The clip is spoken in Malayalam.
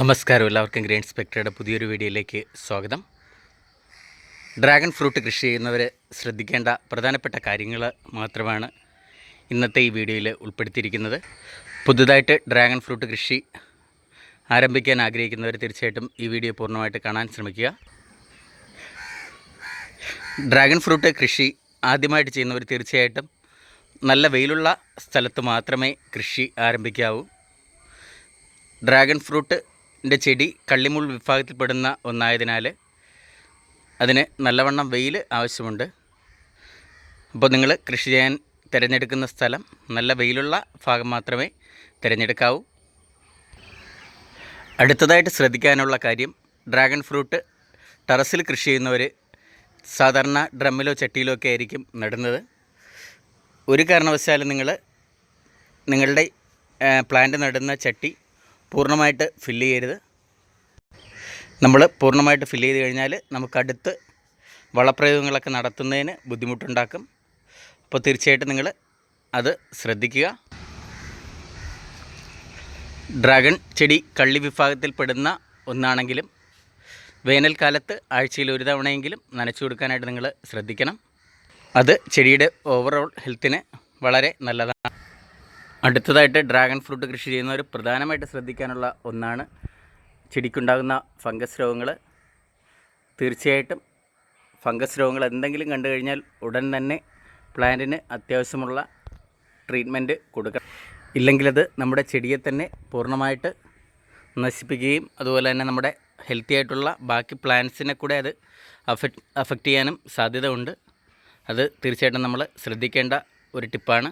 നമസ്കാരം എല്ലാവർക്കും ഗ്രീൻ സ്പെക്ടറുടെ പുതിയൊരു വീഡിയോയിലേക്ക് സ്വാഗതം. ഡ്രാഗൺ ഫ്രൂട്ട് കൃഷി ചെയ്യുന്നവർ ശ്രദ്ധിക്കേണ്ട പ്രധാനപ്പെട്ട കാര്യങ്ങൾ മാത്രമാണ് ഇന്നത്തെ ഈ വീഡിയോയിൽ ഉൾപ്പെടുത്തിയിരിക്കുന്നത്. പുതുതായിട്ട് ഡ്രാഗൺ ഫ്രൂട്ട് കൃഷി ആരംഭിക്കാൻ ആഗ്രഹിക്കുന്നവർ തീർച്ചയായിട്ടും ഈ വീഡിയോ പൂർണമായിട്ട് കാണാൻ ശ്രമിക്കുക. ഡ്രാഗൺ ഫ്രൂട്ട് കൃഷി ആദ്യമായിട്ട് ചെയ്യുന്നവർ തീർച്ചയായിട്ടും നല്ല വെയിലുള്ള സ്ഥലത്ത് മാത്രമേ കൃഷി ആരംഭിക്കാവൂ. ഡ്രാഗൺ ഫ്രൂട്ടിന്റെ ചെടി കള്ളിമുൾ വിഭാഗത്തിൽപ്പെടുന്ന ഒന്നായതിനാൽ അതിന് നല്ലവണ്ണം വെയിൽ ആവശ്യമുണ്ട്. അപ്പോൾ നിങ്ങൾ കൃഷി ചെയ്യാൻ തിരഞ്ഞെടുക്കുന്ന സ്ഥലം നല്ല വെയിലുള്ള ഭാഗം മാത്രമേ തിരഞ്ഞെടുക്കാവൂ. അടുത്തതായിട്ട് ശ്രദ്ധിക്കാനുള്ള കാര്യം ഡ്രാഗൺ ഫ്രൂട്ട് ടെറസിൽ കൃഷി ചെയ്യുന്നവർ സാധാരണ ഡ്രമ്മിലോ ചട്ടിയിലോ ഒക്കെ ആയിരിക്കും നടുന്നത്. ഒരു കാരണവശാലും നിങ്ങൾ നിങ്ങളുടെ പ്ലാന്റ് നടുന്ന ചട്ടി പൂർണമായിട്ട് ഫില്ല് ചെയ്യരുത്. നമ്മൾ പൂർണമായിട്ട് ഫില്ല് ചെയ്ത് കഴിഞ്ഞാൽ നമുക്കടുത്ത് വളപ്രയോഗങ്ങളൊക്കെ നടത്തുന്നതിന് ബുദ്ധിമുട്ടുണ്ടാക്കും. അപ്പോൾ തീർച്ചയായിട്ടും നിങ്ങൾ അത് ശ്രദ്ധിക്കുക. ഡ്രാഗൺ ചെടി കള്ളി വിഭാഗത്തിൽപ്പെടുന്ന ഒന്നാണെങ്കിലും വേനൽക്കാലത്ത് ആഴ്ചയിൽ ഒരു തവണയെങ്കിലും നനച്ചു കൊടുക്കാനായിട്ട് നിങ്ങൾ ശ്രദ്ധിക്കണം. അത് ചെടിയുടെ ഓവറോൾ ഹെൽത്തിന് വളരെ നല്ലതാണ്. അടുത്തതായിട്ട് ഡ്രാഗൺ ഫ്രൂട്ട് കൃഷി ചെയ്യുന്നവർ പ്രധാനമായിട്ട് ശ്രദ്ധിക്കാനുള്ള ഒന്നാണ് ചെടിക്കുണ്ടാകുന്ന ഫംഗസ് രോഗങ്ങൾ തീർച്ചയായിട്ടും ഫംഗസ് രോഗങ്ങൾ എന്തെങ്കിലും കണ്ടു കഴിഞ്ഞാൽ ഉടൻ തന്നെ പ്ലാന്റിന് അത്യാവശ്യമുള്ള ട്രീറ്റ്മെന്റ് കൊടുക്കണം. ഇല്ലെങ്കിലത് നമ്മുടെ ചെടിയെ തന്നെ പൂർണമായിട്ട് നശിപ്പിക്കുകയും അതുപോലെ തന്നെ നമ്മുടെ ഹെൽത്തി ആയിട്ടുള്ള ബാക്കി പ്ലാന്റ്സിനെ കൂടെ അത് അഫക്റ്റ് അഫക്റ്റ് ചെയ്യാനും സാധ്യത ഉണ്ട് അത് തീർച്ചയായിട്ടും നമ്മൾ ശ്രദ്ധിക്കേണ്ട ഒരു ടിപ്പാണ്.